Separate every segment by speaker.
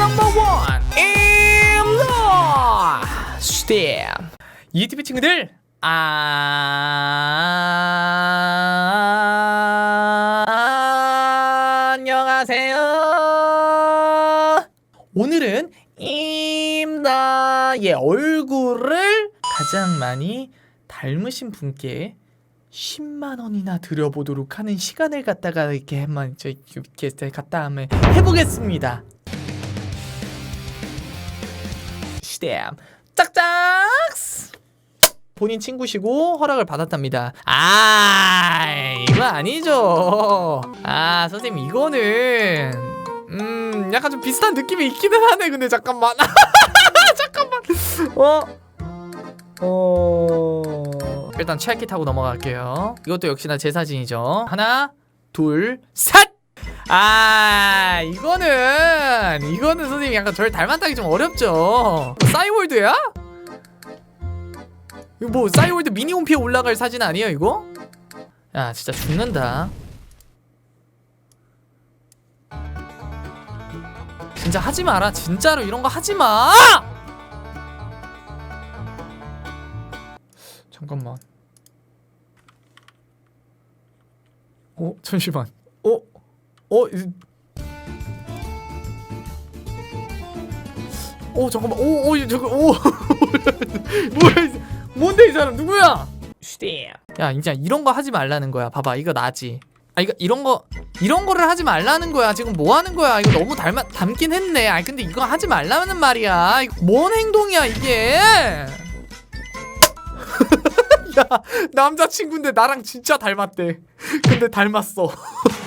Speaker 1: 넘버 원 임로 스템 유튜브 친구들 안녕하세요. 오늘은 임나의 얼굴을 가장 많이 닮으신 분께 10만 원이나 드려보도록 하는 시간을 갖다가 이렇게 한번 저 이렇게 갖다 한번 해보겠습니다. 시댐 짝짝 본인 친구시고 허락을 받았답니다. 아 이거 아니죠. 아 선생님 이거는 음 약간 좀 비슷한 느낌이 있기는 하네. 근데 잠깐만 잠깐만 어. 어... 일단 치아키 타고 넘어갈게요. 이것도 역시나 제 사진이죠. 하나, 둘, 셋! 아, 이거는, 이거는 선생님 약간 저를 닮았다기 좀 어렵죠. 싸이월드야? 이거 뭐, 싸이월드 미니홈피에 올라갈 사진 아니에요, 이거? 야, 진짜 죽는다. 진짜 하지 마라. 진짜로 이런 거 하지 마! 잠깐만. 어 잠시만. 어 어. 이- 어 잠깐만. 오오 저거 오 뭐야 이- 뭔데 이 사람 누구야? 야 진짜 이런 거 하지 말라는 거야. 봐봐 이거 나지. 아 이거 이런 거 이런 거를 하지 말라는 거야. 지금 뭐 하는 거야? 이거 너무 닮아 닮긴 했네. 아 근데 이거 하지 말라는 말이야. 이거 뭔 행동이야 이게? 야 남자친구인데 나랑 진짜 닮았대 근데 닮았어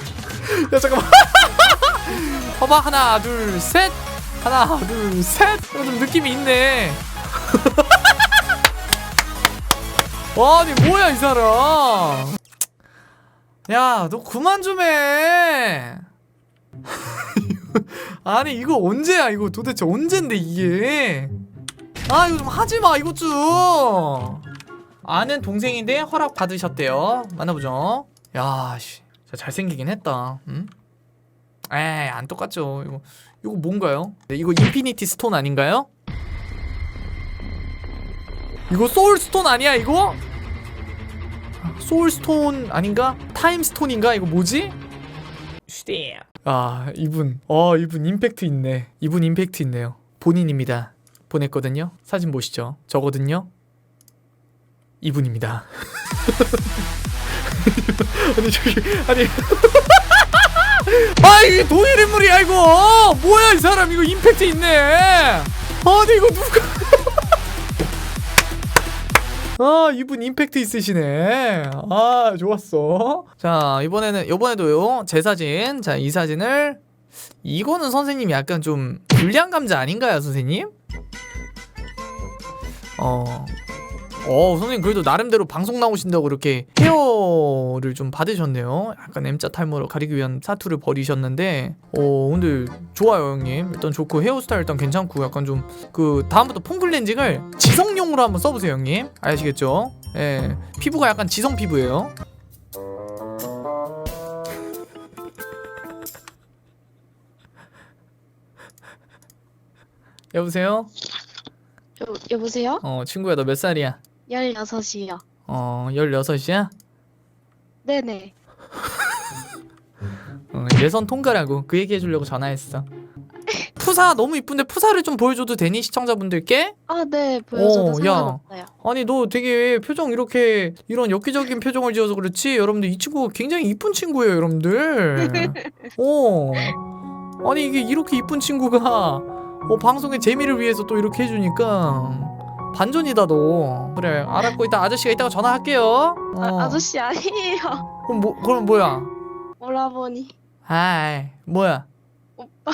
Speaker 1: 야 잠깐만. 봐봐 하나 둘 셋. 하나 둘셋. 좀 느낌이 있네. 아니 뭐야 이 사람. 야 너 그만 좀해. 아니 이거 언제야? 이거 도대체 언젠데 이게? 아 이거 좀 하지마 이거 좀. 아는 동생인데 허락 받으셨대요. 만나보죠. 야, 씨, 진짜 잘생기긴 했다. 응? 에이, 안 똑같죠. 이거 이거 뭔가요? 네, 이거 인피니티 스톤 아닌가요? 이거 소울 스톤 아니야 이거? 소울 스톤 아닌가? 타임 스톤인가? 이거 뭐지? 아, 이분. 어, 이분 임팩트 있네. 이분 임팩트 있네요. 본인입니다. 보냈거든요. 사진 보시죠. 저거든요. 이분입니다. 아니 저기 아니. 아 이게 동일 인물이야 이거. 뭐야 이 사람. 이거 임팩트 있네. 아니 이거 누가. 아 이분 임팩트 있으시네. 아 좋았어. 자 이번에는 이번에도요 제 사진. 자 이 사진을. 이거는 선생님 약간 좀 불량 감자 아닌가요 선생님? 어 어, 선생님 그래도 나름대로 방송 나오신다고 이렇게 헤어를 좀 받으셨네요. 약간 M자 탈모를 가리기 위한 사투를 벌이셨는데, 어, 근데 좋아요, 형님. 일단 좋고 헤어스타일 일단 괜찮고 약간 좀 그 다음부터 폼클렌징을 지성용으로 한번 써보세요, 형님. 아시겠죠? 예, 피부가 약간 지성 피부예요. 여보세요?
Speaker 2: 여, 여보세요?
Speaker 1: 어, 친구야, 너 몇 살이야?
Speaker 2: 16이요.
Speaker 1: 어, 16이야?
Speaker 2: 네네.
Speaker 1: 어, 예선 통과라고 그 얘기 해주려고 전화했어. 푸사 너무 이쁜데 푸사를 좀 보여줘도 되니 시청자분들께?
Speaker 2: 아, 네. 보여줘도
Speaker 1: 어, 야.
Speaker 2: 상관없어요.
Speaker 1: 아니 너 되게 표정 이렇게 이런 엽기적인 표정을 지어서 그렇지 여러분들 이 친구 굉장히 이쁜 친구예요 여러분들. 어 아니 이게 이렇게 이쁜 친구가 어, 방송의 재미를 위해서 또 이렇게 해주니까 반전이다 너. 그래 알았고 이따 아저씨가 이따가 전화할게요. 어.
Speaker 2: 아, 아저씨 아니에요.
Speaker 1: 그럼 뭐 그럼 뭐야?
Speaker 2: 오라버니.
Speaker 1: 아이 뭐야?
Speaker 2: 오빠.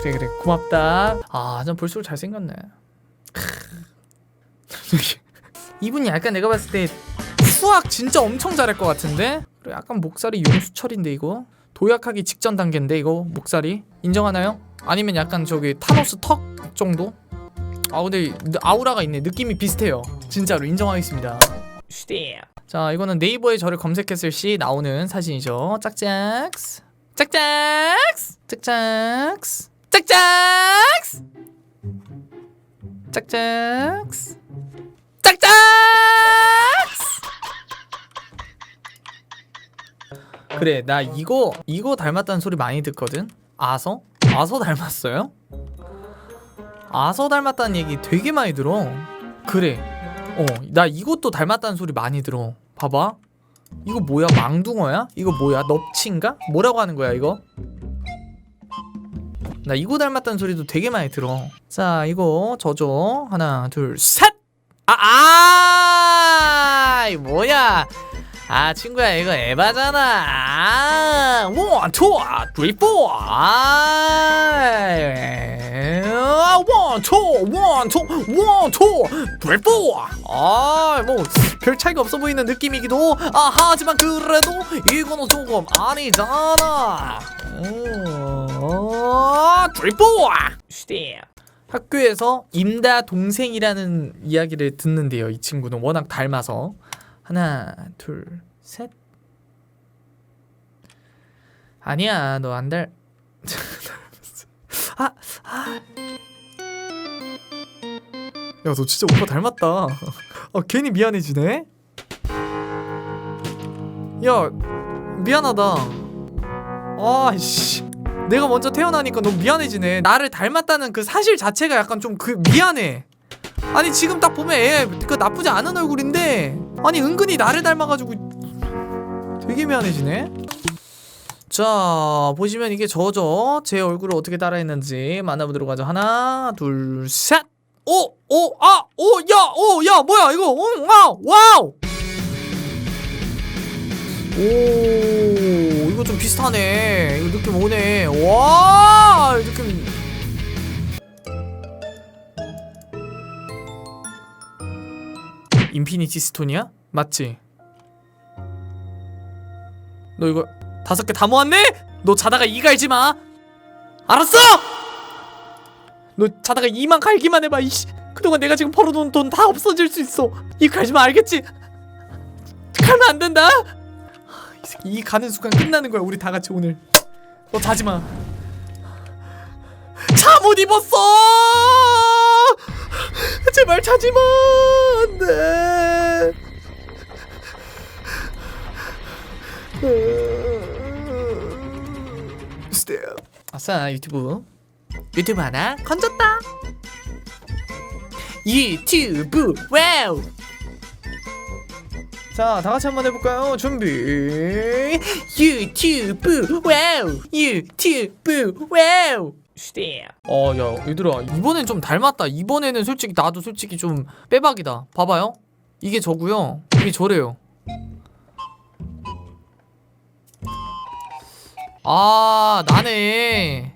Speaker 1: 그래 그래 고맙다 아전 볼수록 잘생겼네 크으. 이분이 약간 내가 봤을 때 수학 진짜 엄청 잘할 것 같은데 그래 약간 목살이 용수철인데 이거 도약하기 직전 단계인데 이거 목살이 인정하나요? 아니면 약간 저기 타노스 턱 정도? 아 근데 아우라가 있네. 느낌이 비슷해요. 진짜로 인정하겠습니다. 자 이거는 네이버에 저를 검색했을 시 나오는 사진이죠. 짝짝스. 짝짝스! 짝짝스! 짝짝스! 짝짝스! 짝짝 그래 나 이거 이거 닮았다는 소리 많이 듣거든? 아서? 아서 닮았어요? 아서 닮았다는 얘기 되게 많이 들어. 그래. 어나 이것도 닮았다는 소리 많이 들어. 봐봐. 이거 뭐야? 망둥어야? 이거 뭐야? 넙치인가? 뭐라고 하는 거야 이거? 나 이거 닮았다는 소리도 되게 많이 들어. 자 이거 저죠. 하나 둘 셋! 아, 아, 이 뭐야? 아, 친구야, 이거 에바잖아. 아, 원, 투, 쓰리, 포. 아, 원, 투, 원, 투, 원, 투, 쓰리, 포. 아, 뭐, 별 차이가 없어 보이는 느낌이기도. 아, 하지만 그래도 이거는 조금 아니잖아. 어, 쓰리, 포. 학교에서 임다 동생이라는 이야기를 듣는데요. 이 친구는 워낙 닮아서 하나, 둘, 셋. 아니야, 너안 닮. 아, 아. 야, 너 진짜 오빠 닮았다. 아, 괜히 미안해지네. 야, 미안하다. 아이씨. 내가 먼저 태어나니까 너무 미안해지네. 나를 닮았다는 그 사실 자체가 약간 좀 그 미안해. 아니 지금 딱 보면 애 그 나쁘지 않은 얼굴인데 아니 은근히 나를 닮아가지고 되게 미안해지네. 자 보시면 이게 저죠. 제 얼굴을 어떻게 따라했는지 만나보도록 하죠. 하나, 둘, 셋. 오, 오, 아, 오, 야, 오, 야, 뭐야 이거? 오, 와우, 와우. 오 이거 좀 비슷하네 이거 느낌 오네 와 인피니티 스톤이야? 맞지? 너 이거 다섯 개 다 모았네? 너 자다가 이 갈지 마 알았어? 너 자다가 이만 갈기만 해봐 이씨 그동안 내가 지금 벌어놓은 돈 다 없어질 수 있어 이 갈지 마 알겠지? 가면 안 된다 이 새끼 이 가는 순간 끝나는 거야 우리 다 같이 오늘 너 자지 마 잠옷 입었어 제발 자지 마. 안돼. 스텝. 아싸 유튜브. 유튜브 하나 건졌다. 유튜브. 와우 자, 다 같이 한번 해볼까요? 준비. 유튜브 와우. 유튜브 와우. 슈대. 어, 야, 얘들아, 이번엔 좀 닮았다. 이번에는 솔직히 나도 솔직히 좀 빼박이다. 봐봐요. 이게 저고요. 이게 저래요. 아, 나네.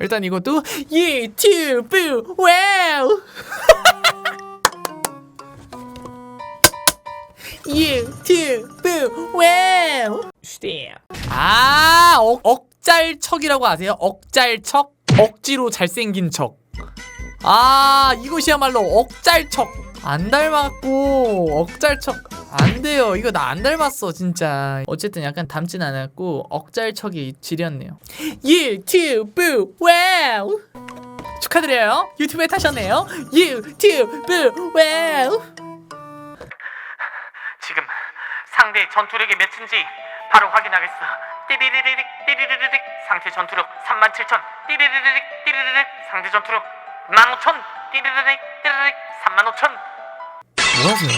Speaker 1: 일단 이것도 유튜브 와우. 유튜브 와우 슈대 아 억, 억잘척이라고 아세요? 억잘척? 억지로 잘생긴 척 아 이것이야말로 억잘척. 안 닮았고 억잘척. 안 돼요. 이거 나 안 닮았어 진짜. 어쨌든 약간 닮진 않았고 억잘척이 지렸네요. 유튜브 와우 축하드려요. 유튜브에 타셨네요. 유튜브 와우
Speaker 3: 지금 상대 전투력이 몇인지 바로 확인하겠어. 띠리리리릭 띠리리리릭 상대 전투력 37,000 띠리리리릭 띠리리릭 상대 전투력 15,000 띠리리릭 띠리리릭 35,000
Speaker 1: 뭐 하세요?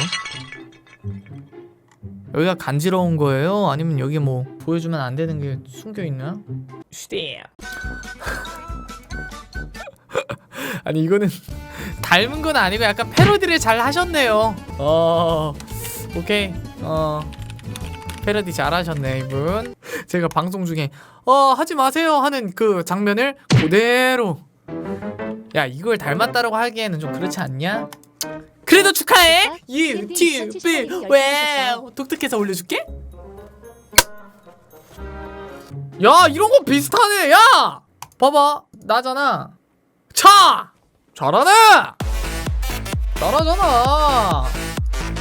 Speaker 1: 여기가 간지러운 거예요? 아니면 여기 뭐 보여주면 안 되는 게 숨겨 있나? 슈대. 아니 이거는 닮은 건 아니고 약간 패러디를 잘 하셨네요. 어, 오케이. 어, 패러디 잘 하셨네 이분. 제가 방송 중에 어 하지 마세요 하는 그 장면을 그대로. 야 이걸 닮았다라고 하기에는 좀 그렇지 않냐? 그래도 축하해. 유튜브 와우 독특해서 올려줄게? 야 이런 거 비슷하네. 야! 봐봐. 나잖아. 차! 잘하네! 잘하잖아.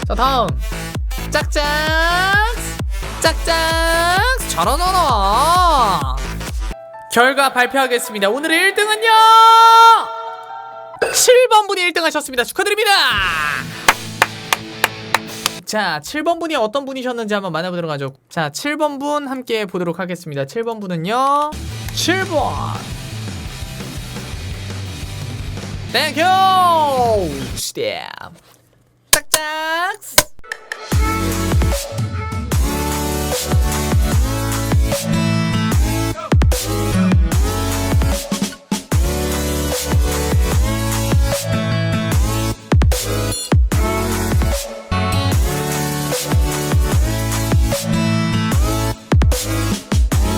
Speaker 1: 자 다음 짝짝. 짝짝. 잘하잖아 결과 발표하겠습니다. 오늘의 1등은요? 7번 분이 1등 하셨습니다. 축하드립니다. 자 7번 분이 어떤 분이셨는지 한번 만나보도록 하죠. 자 7번 분 함께 보도록 하겠습니다. 7번 분은요? 7번. 땡큐! 스텝